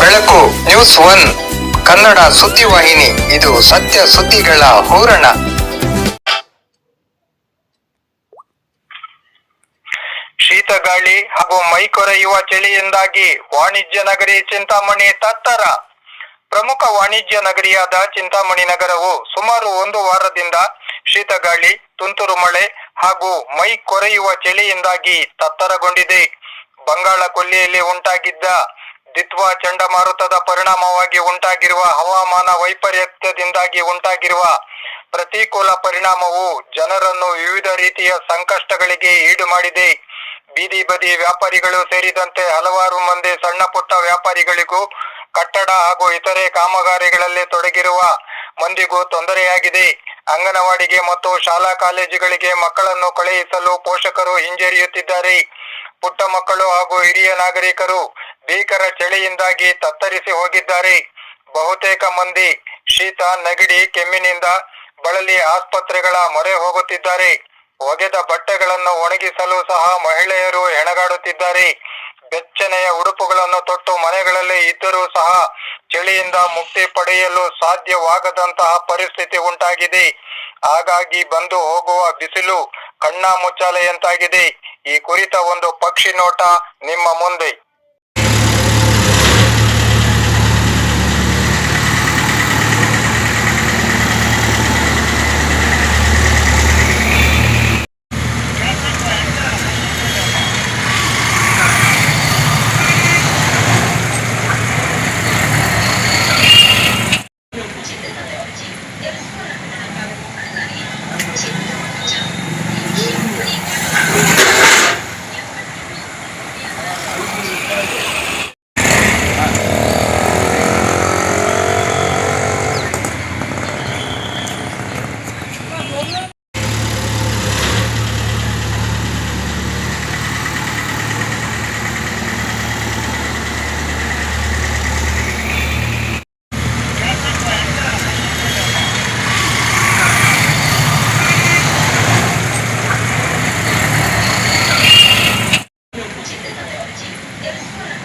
ಬೆಳಕು news one, Kannada ಸುದ್ದಿವಾಹಿನಿ ಇದು ಸತ್ಯ ಸುದ್ದಿಗಳ ಹೂರಣ. ಶೀತ ಗಾಳಿ ಹಾಗೂ ಮೈ ಕೊರೆಯುವ ಚಳಿಯಿಂದಾಗಿ ವಾಣಿಜ್ಯ ನಗರಿ ಚಿಂತಾಮಣಿ ತತ್ತರ. ಪ್ರಮುಖ ವಾಣಿಜ್ಯ ನಗರಿಯಾದ ಚಿಂತಾಮಣಿ ನಗರವು ಸುಮಾರು ಒಂದು ವಾರದಿಂದ ಶೀತ ಗಾಳಿ, ತುಂತುರು ಮಳೆ ಹಾಗೂ ಮೈ ಕೊರೆಯುವ ಚಳಿಯಿಂದಾಗಿ ತತ್ತರಗೊಂಡಿದೆ. ಬಂಗಾಳ ಕೊಲ್ಲಿಯಲ್ಲಿ ಉಂಟಾಗಿದ್ದ ದಿತ್ವಾ ಚಂಡಮಾರುತದ ಪರಿಣಾಮವಾಗಿ ಉಂಟಾಗಿರುವ ಹವಾಮಾನ ವೈಪರೀತ್ಯದಿಂದಾಗಿ ಉಂಟಾಗಿರುವ ಪ್ರತಿಕೂಲ ಪರಿಣಾಮವು ಜನರನ್ನು ವಿವಿಧ ರೀತಿಯ ಸಂಕಷ್ಟಗಳಿಗೆ ಈಡು ಮಾಡಿದೆ. ಬೀದಿ ಬದಿ ವ್ಯಾಪಾರಿಗಳು ಸೇರಿದಂತೆ ಹಲವಾರು ಮಂದಿ ಸಣ್ಣ ಪುಟ್ಟ ವ್ಯಾಪಾರಿಗಳಿಗೂ ಕಟ್ಟಡ ಹಾಗೂ ಇತರೆ ಕಾಮಗಾರಿಗಳಲ್ಲಿ ತೊಡಗಿರುವ ಮಂದಿಗೂ ತೊಂದರೆಯಾಗಿದೆ. ಅಂಗನವಾಡಿಗೆ ಮತ್ತು ಶಾಲಾ ಕಾಲೇಜುಗಳಿಗೆ ಮಕ್ಕಳನ್ನು ಕಳುಹಿಸಲು ಪೋಷಕರು ಹಿಂಜರಿಯುತ್ತಿದ್ದಾರೆ. ಪುಟ್ಟ ಮಕ್ಕಳು ಹಾಗೂ ಹಿರಿಯ ನಾಗರಿಕರು ಭೀಕರ ಚಳಿಯಿಂದಾಗಿ ತತ್ತರಿಸಿ ಹೋಗಿದ್ದಾರೆ. ಬಹುತೇಕ ಮಂದಿ ಶೀತ, ನೆಗಡಿ, ಕೆಮ್ಮಿನಿಂದ ಬಳಲಿ ಆಸ್ಪತ್ರೆಗಳ ಮೊರೆ ಹೋಗುತ್ತಿದ್ದಾರೆ. ಒಗೆದ ಬಟ್ಟೆಗಳನ್ನು ಒಣಗಿಸಲು ಸಹ ಮಹಿಳೆಯರು ಹೆಣಗಾಡುತ್ತಿದ್ದಾರೆ. ಬೆಚ್ಚನೆಯ ಉಡುಪುಗಳನ್ನು ತೊಟ್ಟು ಮನೆಗಳಲ್ಲಿ ಇದ್ದರೂ ಸಹ ಚಳಿಯಿಂದ ಮುಕ್ತಿ ಪಡೆಯಲು ಸಾಧ್ಯವಾಗದಂತಹ ಪರಿಸ್ಥಿತಿ ಉಂಟಾಗಿದೆ. ಹಾಗಾಗಿ ಬಂದು ಹೋಗುವ ಬಿಸಿಲು ಕಣ್ಣಾ ಮುಚ್ಚಾಲೆಯಂತಾಗಿದೆ ಈ ಕುರಿತ ಒಂದು ಪಕ್ಷಿ ನೋಟ ನಿಮ್ಮ ಮುಂದೆ. It's